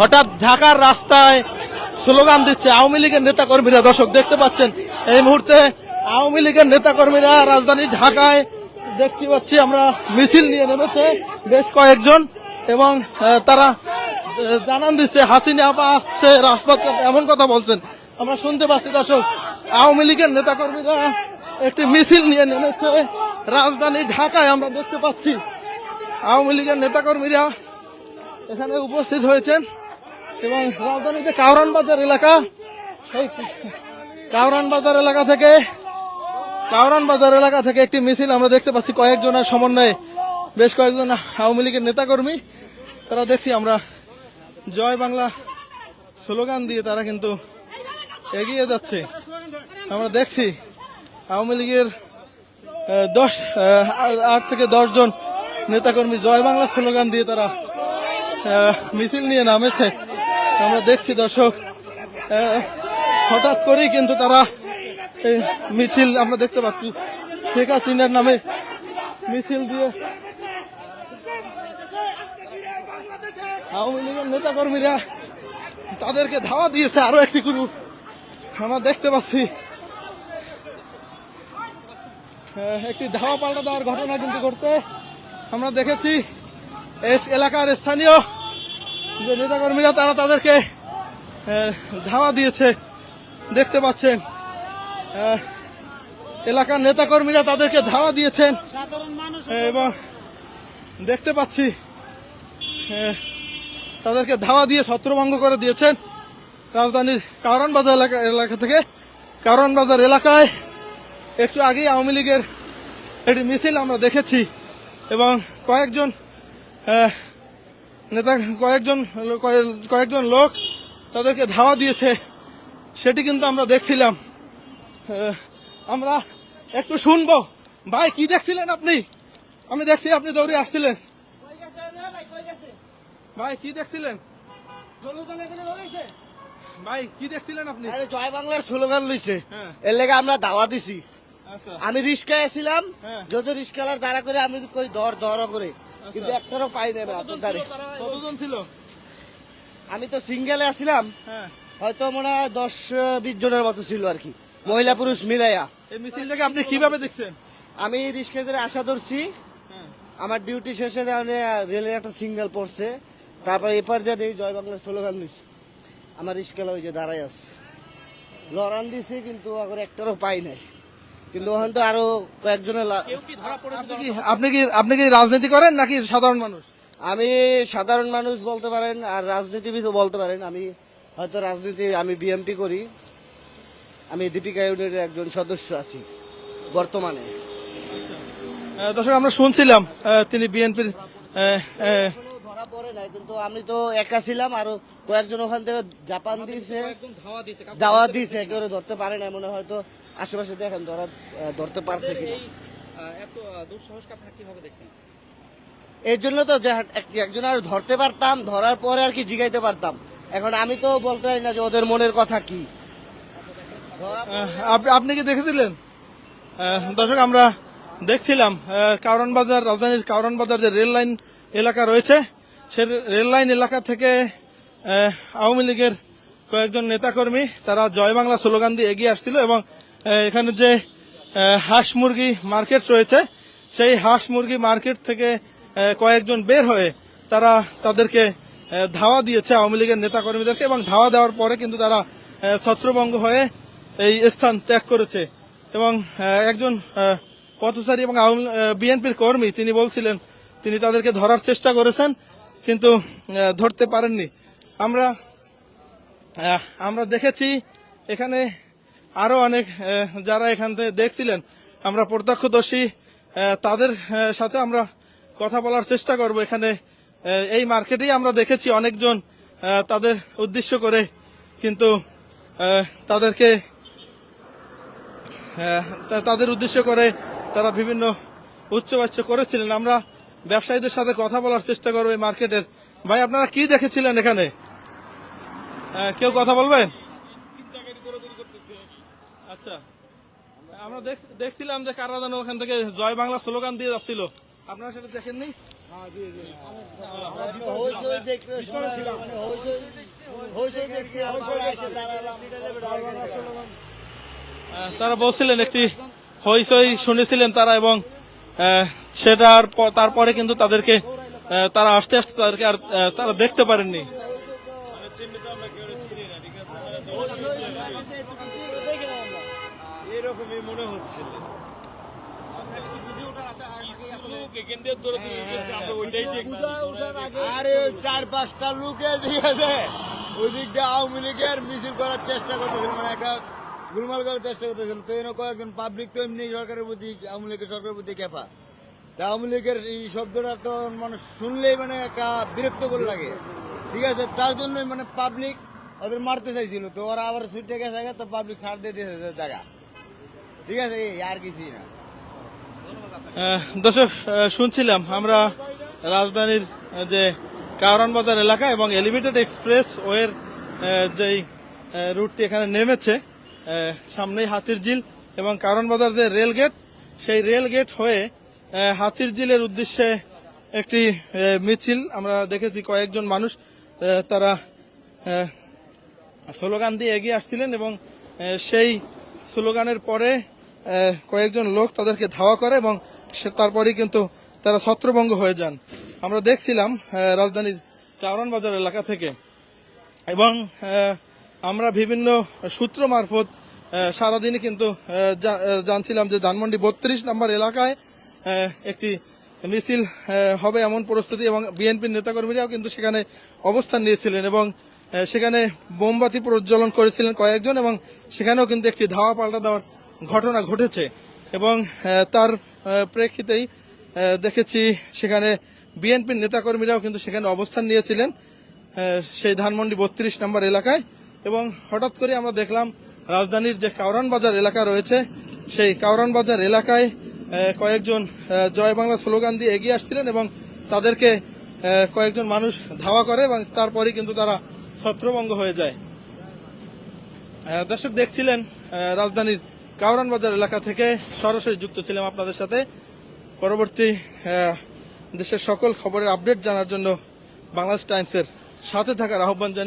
হঠাৎ ঢাকার রাস্তায় স্লোগান দিচ্ছে আওয়ামী লীগের নেতা কর্মীরা দর্শক, দেখতে পাচ্ছেন, এই মুহূর্তে আওয়ামী লীগের নেতা কর্মীরা রাজধানী ঢাকায় দেখতে পাচ্ছি আমরা মিছিল নিয়ে নেমেছে বেশ কয়েকজন এবং তারা জানান দিচ্ছে, হাসিনা আপা আসছে রাজপথ এমন কথা বলছেন। আমরা শুনতে পাচ্ছি দর্শক, আওয়ামী লীগের নেতা কর্মীরা একটি মিছিল নিয়ে নেমেছে রাজধানী ঢাকায়। আমরা দেখতে পাচ্ছি আওয়ামী লীগের নেতাকর্মীরা এখানে উপস্থিত হয়েছেন। এবং রাজধানীর যে কাউরান বাজার এলাকা, সেই কাউরান বাজার এলাকা থেকে, কাউরান বাজার এলাকা থেকে একটি মিছিল আমরা দেখতে পাচ্ছি। কয়েকজনের সমন্বয়ে বেশ কয়েকজন আওয়ামী লীগের নেতাকর্মী, তারা দেখছি আমরা জয় বাংলা স্লোগান দিয়ে তারা কিন্তু এগিয়ে যাচ্ছে। আমরা দেখছি আওয়ামী লীগের দশ আট থেকে দশ জন নেতাকর্মী জয় বাংলা স্লোগান দিয়ে তারা মিছিল নিয়ে নামেছে। আমরা দেখছি দর্শক হঠাৎ করেই কিন্তু তারা মিছিল আমরা দেখতে পাচ্ছি। শেখ হাসিনার নামে মিছিল দিয়ে আওয়ামী লীগের নেতাকর্মীরা তাদেরকে ধাওয়া দিয়েছে আরও একটি গ্রুপ আমরা দেখতে পাচ্ছি একটি ধাওয়া পাল্টা দেওয়ার ঘটনা কিন্তু ঘটতে আমরা দেখেছি এলাকার স্থানীয় যে নেতাকর্মীরা তারা তাদেরকে ধাওয়া দিয়েছে, দেখতে পাচ্ছেন। এলাকার নেতাকর্মীরা তাদেরকে ধাওয়া দিয়েছেন। এবং দেখতে পাচ্ছি তাদেরকে ধাওয়া দিয়ে ছত্রভঙ্গ করে দিয়েছেন রাজধানীর কারণ বাজার এলাকা এলাকা থেকে। কারণ বাজার এলাকায় একটু আগেই আওয়ামী লীগের একটি মিছিল আমরা দেখেছি এবং কয়েকজন নেতা কয়েকজন কয়েকজন লোক তাদেরকে ধাওয়া দিয়েছে। সেটি কিন্তু আমরা দেখছিলাম। আমরা একটু শুনব। ভাই কি দেখছিলেন আপনি? আমি দেখছি আপনি দৌড়ে আসছিলেন। ভাই কি দেখছিলেন? ভাই কি দেখছিলেন আপনি? আরে জয় বাংলার স্লোগান লইছে। হ্যাঁ। এর লেগে আমরা দাওয়া দিছি। আচ্ছা। আমি রিস্কায় ছিলাম হ্যাঁ। যদি রিস্কালার দাঁড়া করে আমি কই দর দর করে। কিন্তু একটারও পাই নাই কতজন ছিল আমি তো সিঙ্গেলে আসছিলাম হ্যাঁ। হয়তো মনে হয় দশ বিশ জনের মতো ছিল আর কি। মহিলা পুরুষ মিলাইয়া। এই মিছিলটাকে আপনি কীভাবে দেখছেন? আমি রিস্কায় ধরে আশা ধরছি। হ্যাঁ। আমার ডিউটি শেষে রেলের একটা সিঙ্গেল পড়ছে। তারপর এপার দিয়ে দেখি জয় বাংলার স্লোগান দিচ্ছে আমার রিস্কালা ওই যে দাঁড়াই আছে। লড়ান দিছে কিন্তু আবার একটারও পাই নাই। কিন্তু ওখান তো আরও কয়েকজনের আপনি কি আপনি কি রাজনীতি করেন নাকি সাধারণ মানুষ? আমি সাধারণ মানুষ বলতে পারেন আর রাজনীতিবিদও বলতে পারেন। আমি হয়তো রাজনীতি আমি বিএমপি করি। আমি দীপিকা ইউনিটের একজন সদস্য আছি বর্তমানে। আহ, দর্শক আমরা শুনছিলাম তিনি বিএনপির ধরা পড়ে নাই কিন্তু আমি তো একা ছিলাম আরও কয়েকজন ওখান থেকে জাপান দিয়েছে দাওয়া দিয়েছে একেবারে ধরতে পারে না মনে হয়তো আশেপাশে দেখেন ধরা ধরতে পারছে কিনা। এত দুঃসাহসকে আপনারা কীভাবে দেখছেন? এই জন্য তো এক- একজন আর ধরতে পারতাম ধরার পরে আর কি জিগাইতে পারতাম। এখন আমি তো বলতে পারি না যে ওদের মনের কথা কি। আপনি কি দেখেছিলেন? দর্শক আমরা দেখছিলাম কারণ বাজার রাজধানীর কারণ বাজার যে রেল লাইন এলাকা রয়েছে সে রেল লাইন এলাকা থেকে আওয়ামী লীগের কয়েকজন নেতাকর্মী তারা জয় বাংলা স্লোগান দিয়ে এগিয়ে আসছিল এবং এখানে যে হাঁস মুরগি মার্কেট রয়েছে, সেই হাঁস মুরগি মার্কেট থেকে কয়েকজন বের হয়ে তারা তাদেরকে ধাওয়া দিয়েছে আওয়ামী লীগের নেতাকর্মীদেরকে এবং ধাওয়া দেওয়ার পরে কিন্তু তারা ছত্রভঙ্গ হয়ে এই স্থান ত্যাগ করেছে। এবং একজন পথচারী এবং বিএনপির কর্মী, তিনি বলছিলেন, তিনি তাদেরকে ধরার চেষ্টা করেছেন, কিন্তু ধরতে পারেননি। আমরা আমরা দেখেছি, এখানে আরও অনেক যারা এখান থেকে দেখছিলেন, আমরা প্রত্যক্ষদর্শী তাদের সাথে আমরা কথা বলার চেষ্টা করব এখানে। এই মার্কেটেই আমরা দেখেছি অনেকজন তাদের উদ্দেশ্য করে কিন্তু তাদেরকে তাদের উদ্দেশ্য করে তারা বিভিন্ন উচ্চবাচ্য করেছিলেন। আমরা ব্যবসায়ীদের সাথে কথা বলার চেষ্টা করব এই মার্কেটের। ভাই, আপনারা কি দেখেছিলেন এখানে? কেউ কথা বলবেন? আচ্ছা। আমরা দেখ- দেখছিলাম যে কারা যেন ওখান থেকে জয় বাংলা স্লোগান দিয়ে যাচ্ছিল। আপনারা সেটা দেখেননি? দাঁড়ালাম আহ, তারা বলছিলেন একটি হইচই শুনেছিলেন তারা এবং সেটার তারপরে কিন্তু তাদেরকে তারা আসতে আসতে তাদেরকে আর তারা দেখতে পারেননি। এরকমই মনে হচ্ছিল। আমরা আরে ওই চার পাঁচটা লোকে ঠিক আছে ওই দিক দিয়ে আওয়ামী লীগের মিছিল করার চেষ্টা করতেছিল মানে একটা গুলমাল করার চেষ্টা করতেছিল। তো এনে কয়েকজন পাবলিক তো এমনি সরকারের প্রতি আওয়ামী লীগের সরকারের প্রতি কেফা তা আওয়ামী লীগের এই শব্দটা তো মানে শুনলেই মানে একটা বিরক্ত করে লাগে। ঠিক আছে তার জন্যই মানে পাবলিক ওদের মারতে চাইছিল। তো ওরা আবার ছুটে গেছে তো পাবলিক ছাড় দিয়ে দিয়েছে জায়গা। ঠিক আছে আর কিছুই না। দর্শক শুনছিলাম আমরা রাজধানীর যে কারণ বাজার এলাকা এবং এলিভেটেড এক্সপ্রেস ওয়ের যেই রুটটি এখানে নেমেছে সামনেই হাতির ঝিল এবং কারণ বাজার যে রেল গেট, সেই রেল গেট হয়ে হাতির ঝিলের উদ্দেশ্যে একটি মিছিল, আমরা দেখেছি কয়েকজন মানুষ তারা স্লোগান দিয়ে এগিয়ে আসছিলেন এবং সেই স্লোগানের পরে কয়েকজন লোক তাদেরকে ধাওয়া করে এবং সে- তারপরেই কিন্তু তারা ছত্রভঙ্গ হয়ে যান। আমরা দেখছিলাম রাজধানীর কারণ বাজার এলাকা থেকে। এবং আমরা বিভিন্ন সূত্র মারফত সারাদিনই কিন্তু জানছিলাম যে ধানমন্ডি বত্রিশ নম্বর এলাকায় একটি মিছিল হবে এমন প্রস্তুতি এবং বিএনপির নেতাকর্মীরাও কিন্তু সেখানে অবস্থান নিয়েছিলেন এবং সেখানে মোমবাতি প্রজ্বলন করেছিলেন কয়েকজন এবং সেখানেও কিন্তু একটি ধাওয়া পাল্টা দেওয়ার ঘটনা ঘটেছে এবং তার প্রেক্ষিতেই দেখেছি সেখানে বিএনপির নেতাকর্মীরাও কিন্তু সেখানে অবস্থান নিয়েছিলেন সেই ধানমন্ডি বত্রিশ নম্বর এলাকায় এবং হঠাৎ করে আমরা দেখলাম রাজধানীর যে কাউরান বাজার এলাকা রয়েছে, সেই কাউরান বাজার এলাকায় কয়েকজন জয় বাংলা স্লোগান দিয়ে এগিয়ে আসছিলেন এবং তাদেরকে কয়েকজন মানুষ ধাওয়া করে এবং তারপরে কিন্তু তারা ছত্রভঙ্গ হয়ে যায়। দর্শক দেখছিলেন রাজধানীর কাউরান বাজার এলাকা থেকে সরাসরি যুক্ত ছিলাম আপনাদের সাথে। পরবর্তী দেশের সকল খবরের আপডেট জানার জন্য বাংলাদেশ টাইমসের সাথে থাকার আহ্বান জানিয়ে